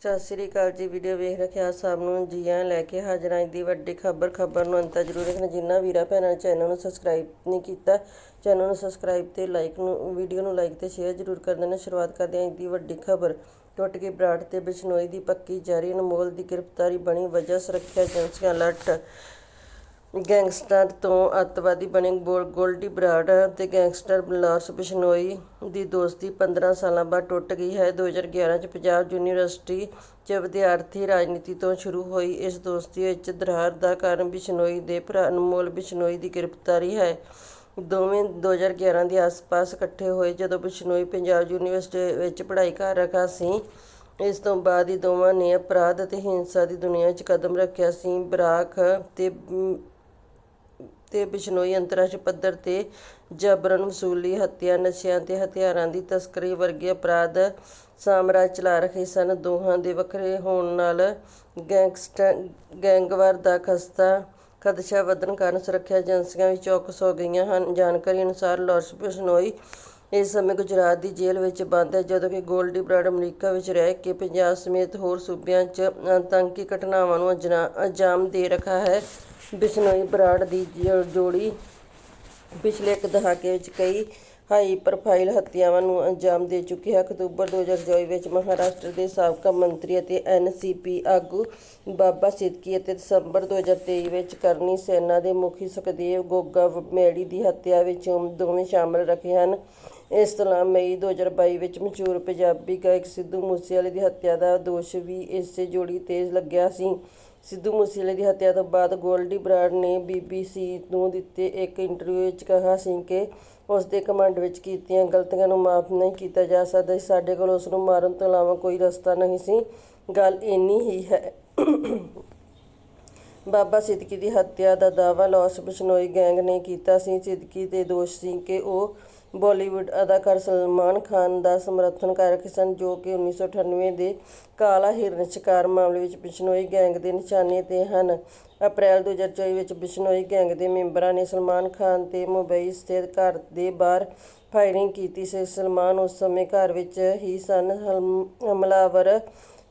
ਸਤਿ ਸ੍ਰੀ ਅਕਾਲ ਜੀ ਵੀਡੀਓ ਵੇਖ ਰੱਖਿਆ ਸਭ ਨੂੰ। ਜੀ ਆਇਆਂ ਲੈ ਕੇ ਹਾਜ਼ਰ ਹਾਂ। ਦੀ ਵੱਡੀ ਖਬਰ ਖਬਰ ਨੂੰ ਅੰਤ ਜ਼ਰੂਰ ਦੇਖਣਾ ਜਿੰਨਾ ਵੀਰਾ ਭੈਣਾਂ ਨੇ ਚੈਨਲ ਨੂੰ ਸਬਸਕ੍ਰਾਈਬ ਨਹੀਂ ਕੀਤਾ ਚੈਨਲ ਨੂੰ ਸਬਸਕ੍ਰਾਈਬ ਤੇ ਲਾਈਕ ਨੂੰ ਵੀਡੀਓ ਨੂੰ ਲਾਈਕ ਤੇ ਸ਼ੇਅਰ ਜ਼ਰੂਰ ਕਰ ਦੇਣਾ। ਸ਼ੁਰੂਆਤ ਕਰਦੇ ਹਾਂ ਦੀ ਵੱਡੀ ਖਬਰ। ਟੁੱਟ ਗਈ ਬਰਾੜ ਤੇ ਬਿਸ਼ਨੋਈ ਦੀ ਪੱਕੀ ਜਾਰੀ, ਅਨਮੋਲ ਦੀ ਗ੍ਰਿਫਤਾਰੀ ਬਣੀ, ਵਜ੍ਹਾ ਸੁਰੱਖਿਆ ਏਜੰਸੀਆਂ ਅਲਰਟ ਗੈਂਗਸਟਰ ਤੋਂ ਅੱਤਵਾਦੀ ਬਣੇ ਗੋਲ- ਗੋਲਡੀ ਬਰਾੜ ਅਤੇ ਗੈਂਗਸਟਰ ਲਾਰਸ ਬਿਸ਼ਨੋਈ ਦੀ ਦੋਸਤੀ 15 ਸਾਲਾਂ ਬਾਅਦ ਟੁੱਟ ਗਈ ਹੈ। 2011 ਚ ਪੰਜਾਬ ਯੂਨੀਵਰਸਿਟੀ ਚ ਵਿਦਿਆਰਥੀ ਰਾਜਨੀਤੀ ਤੋਂ ਸ਼ੁਰੂ ਹੋਈ। ਇਸ ਦੋਸਤੀ ਵਿੱਚ ਦਰਾਰ ਦਾ ਕਾਰਨ ਬਿਸ਼ਨੋਈ ਦੇ ਭਰਾ ਅਨਮੋਲ ਬਿਸ਼ਨੋਈ ਦੀ ਗ੍ਰਿਫਤਾਰੀ ਹੈ। ਦੋਵੇਂ 2011 ਦੇ ਆਸ-ਪਾਸ ਇਕੱਠੇ ਹੋਏ ਜਦੋਂ ਬਿਸ਼ਨੋਈ ਪੰਜਾਬ ਯੂਨੀਵਰਸਿਟੀ ਵਿੱਚ ਪੜ੍ਹਾਈ ਕਰ ਰਿਹਾ ਸੀ। ਇਸ ਤੋਂ ਬਾਅਦ ਹੀ ਦੋਵਾਂ ਨੇ ਅਪਰਾਧ ਅਤੇ ਹਿੰਸਾ ਦੀ ਦੁਨੀਆ 'ਚ ਕਦਮ ਰੱਖਿਆ ਸੀ। ਬਰਾਕ ਤੇ ਤੇ ਬਿਸ਼ਨੋਈ ਅੰਤਰਰਾਸ਼ਟਰੀ ਪੱਧਰ ਤੇ ਜਬਰਨ ਵਸੂਲੀ ਹੱਤਿਆ, ਨਸ਼ਿਆਂ ਤੇ ਹਥਿਆਰਾਂ ਦੀ ਤਸਕਰੀ ਵਰਗੇ ਅਪਰਾਧ ਸਾਮਰਾਜ ਚਲਾ ਰਹੇ ਸਨ। ਦੋਹਾਂ ਦੇ ਵੱਖਰੇ ਹੋਣ ਨਾਲ ਗੈਂਗਸਟਰ ਗੈਂਗਵਾਰ ਦਾ ਖਸਤਾ ਖਦਸ਼ਾ ਵਧਣ ਕਾਰਨ ਸੁਰੱਖਿਆ ਏਜੰਸੀਆਂ ਵੀ ਚੌਕਸ ਹੋ ਗਈਆਂ ਹਨ। ਜਾਣਕਾਰੀ ਅਨੁਸਾਰ ਲਾਰੈਂਸ ਬਿਸ਼ਨੋਈ ਇਸ ਸਮੇਂ ਗੁਜਰਾਤ ਦੀ ਜੇਲ੍ਹ ਵਿੱਚ ਬੰਦ ਹੈ, ਜਦੋਂ ਕਿ ਗੋਲਡੀ ਬਰਾਡ ਅਮਰੀਕਾ ਵਿੱਚ ਰਹਿ ਕੇ ਪੰਜਾਬ ਸਮੇਤ ਹੋਰ ਸੂਬਿਆਂ 'ਚ ਆਤੰਕੀ ਘਟਨਾਵਾਂ ਨੂੰ ਅੰਜਨਾ- ਅੰਜਾਮ ਦੇ ਰਿਹਾ ਹੈ। ਬਿਸ਼ਨੋਈ ਬਰਾਡ ਦੀ ਜੋ- ਜੋੜੀ ਪਿਛਲੇ ਇੱਕ ਦਹਾਕੇ ਵਿੱਚ ਕਈ ਹਾਈ ਪ੍ਰੋਫਾਈਲ ਹੱਤਿਆਵਾਂ ਨੂੰ ਅੰਜਾਮ ਦੇ ਚੁੱਕੀ ਹੈ। ਅਕਤੂਬਰ 2024 ਵਿੱਚ ਮਹਾਰਾਸ਼ਟਰ ਦੇ ਸਾਬਕਾ ਮੰਤਰੀ ਅਤੇ ਐਨਸੀਪੀ ਆਗੂ ਬਾਬਾ ਸਿੱਦਕੀ ਅਤੇ ਦਸੰਬਰ 2023 ਵਿੱਚ ਕਰਨੀ ਸੈਨਾ ਦੇ ਮੁਖੀ ਸੁਖਦੇਵ ਗੋਗਾ ਮੇੜੀ ਦੀ ਹੱਤਿਆ ਵਿੱਚ ਦੋਵੇਂ ਸ਼ਾਮਲ ਰੱਖੇ ਹਨ। ਇਸ ਤੋਂ ਇਲਾਵਾ ਮਈ 2022 ਵਿੱਚ ਮਸ਼ਹੂਰ ਪੰਜਾਬੀ ਗਾਇਕ ਸਿੱਧੂ ਮੂਸੇਵਾਲੇ ਦੀ ਹੱਤਿਆ ਦਾ ਦੋਸ਼ ਵੀ ਇਸੇ ਜੋੜੀ ਤੇ ਲੱਗਿਆ ਸੀ। ਸਿੱਧੂ ਮੂਸੇਵਾਲੇ ਦੀ ਹੱਤਿਆ ਤੋਂ ਬਾਅਦ ਗੋਲਡੀ ਬਰਾੜ ਨੇ ਬੀਬੀਸੀ ਨੂੰ ਦਿੱਤੇ ਇੱਕ ਇੰਟਰਵਿਊ ਵਿੱਚ ਕਿਹਾ ਸੀ ਕਿ ਉਸ ਦੇ ਕਮਾਂਡ ਵਿੱਚ ਕੀਤੀਆਂ ਗਲਤੀਆਂ ਨੂੰ ਮਾਫ ਨਹੀਂ ਕੀਤਾ ਜਾ ਸਕਦਾ ਸਾਡੇ ਕੋਲ ਉਸ ਨੂੰ ਮਾਰਨ ਤੋਂ ਇਲਾਵਾ ਕੋਈ ਰਸਤਾ ਨਹੀਂ ਸੀ। ਗੱਲ ਇੰਨੀ ਹੀ ਹੈ। ਬਾਬਾ ਸਿੱਦਕੀ ਦੀ ਹੱਤਿਆ ਦਾ ਦਾਅਵਾ ਲਾਸ ਬਿਸ਼ਨੋਈ ਗੈਂਗ ਨੇ ਕੀਤਾ ਸੀ। ਸਿੱਦਕੀ ਦੇ ਦੋਸ਼ ਸੀ ਕਿ ਉਹ ਬਾਲੀਵੁੱਡ ਅਦਾਕਾਰ ਸਲਮਾਨ ਖਾਨ ਦਾ ਸਮਰਥਨ ਕਰ ਰਹੇ ਸਨ, ਜੋ ਕਿ 1998 ਦੇ ਕਾਲਾ ਹਿਰਨ ਸ਼ਿਕਾਰ ਮਾਮਲੇ ਵਿੱਚ ਬਿਸ਼ਨੋਈ ਗੈਂਗ ਦੇ ਨਿਸ਼ਾਨੇ ਤੇ ਹਨ। ਅਪ੍ਰੈਲ 2024 ਵਿੱਚ ਬਿਸ਼ਨੋਈ ਗੈਂਗ ਦੇ ਮੈਂਬਰਾਂ ਨੇ ਸਲਮਾਨ ਖਾਨ ਤੇ ਮੁੰਬਈ ਸਥਿਤ ਘਰ ਦੇ ਬਾਹਰ ਫਾਇਰਿੰਗ ਕੀਤੀ ਸੀ। ਸਲਮਾਨ ਉਸ ਸਮੇਂ ਘਰ ਵਿੱਚ ਹੀ ਸਨ। ਹਮ- ਹਮਲਾਵਰ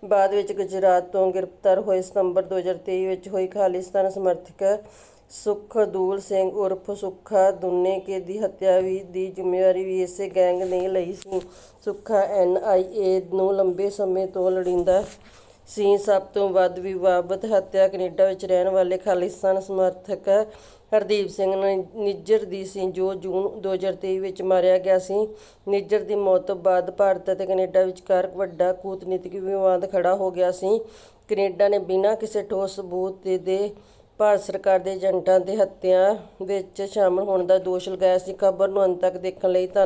ਬਾਅਦ ਵਿੱਚ ਗੁਜਰਾਤ ਤੋਂ ਗ੍ਰਿਫਤਾਰ ਹੋਏ ਸਤੰਬਰ 2023 ਵਿੱਚ ਹੋਈ ਖਾਲਿਸਤਾਨ ਸਮਰਥਕ ਸੁਖਦੂਲ ਸਿੰਘ ਉਰਫ ਸੁੱਖਾ ਦੁੰਨੇਕੇ ਦੀ ਹੱਤਿਆ ਵੀ ਦੀ ਜ਼ਿੰਮੇਵਾਰੀ ਵੀ ਇਸੇ ਗੈਂਗ ਨੇ ਲਈ ਸੀ। ਸੁੱਖਾ ਐਨਆਈਏ ਨੂੰ ਲੰਬੇ ਸਮੇਂ ਤੋਂ ਲੋੜੀਂਦਾ ਸੀ। ਸਭ ਤੋਂ ਵੱਧ ਵਿਵਾਦਤ ਹੱਤਿਆ ਕੈਨੇਡਾ ਵਿੱਚ ਰਹਿਣ ਵਾਲੇ ਖਾਲਿਸਤਾਨ ਸਮਰਥਕ ਹਰਦੀਪ ਸਿੰਘ ਨ- ਨਿੱਜਰ ਦੀ ਸੀ, ਜੋ ਜੂਨ 2023 ਵਿੱਚ ਮਾਰਿਆ ਗਿਆ ਸੀ। ਨਿੱਜਰ ਦੀ ਮੌਤ ਤੋਂ ਬਾਅਦ ਭਾਰਤ ਅਤੇ ਕੈਨੇਡਾ ਵਿਚਕਾਰ ਵੱਡਾ ਕੂਟਨੀਤਿਕ ਵਿਵਾਦ ਖੜਾ ਹੋ ਗਿਆ ਸੀ। ਕੈਨੇਡਾ ਨੇ ਬਿਨਾਂ ਕਿਸੇ ਠੋਸ ਸਬੂਤ ਦੇ ਭਾਰਤ ਸਰਕਾਰ ਦੇ ਏਜੰਟਾਂ ਦੇ ਹੱਤਿਆ ਵਿੱਚ ਸ਼ਾਮਲ ਹੋਣ ਦਾ ਦੋਸ਼ ਲਗਾਇਆ ਸੀ। ਖਬਰ ਨੂੰ ਅੰਤ ਤੱਕ ਦੇਖਣ ਲਈ ਧੰਨ